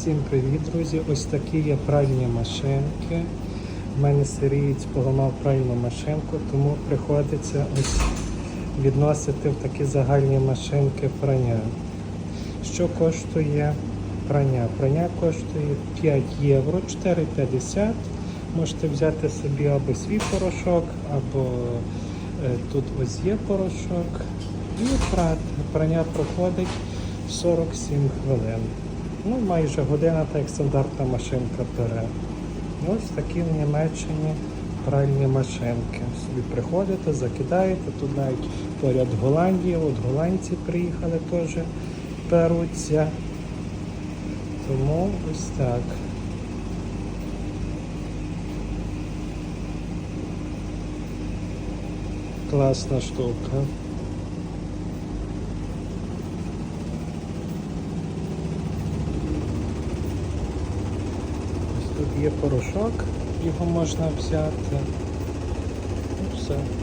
Всім привіт, друзі! Ось такі є пральні машинки. У мене сирієць поламав пральну машинку, тому приходиться ось відносити в такі загальні машинки прання. Що коштує прання? Прання коштує 5 євро, 4,50. Можете взяти собі або свій порошок, або е, тут ось є порошок. І. Прання проходить 47 хвилин. Ну, майже година, так як стандартна машинка бере. Ось такі в Німеччині пральні машинки. Собі приходите, закидаєте, тут навіть поряд Голландії, от голландці приїхали теж беруться. Тому ось так. Класна штука. Ось тут є порошок, його можна взяти. І все.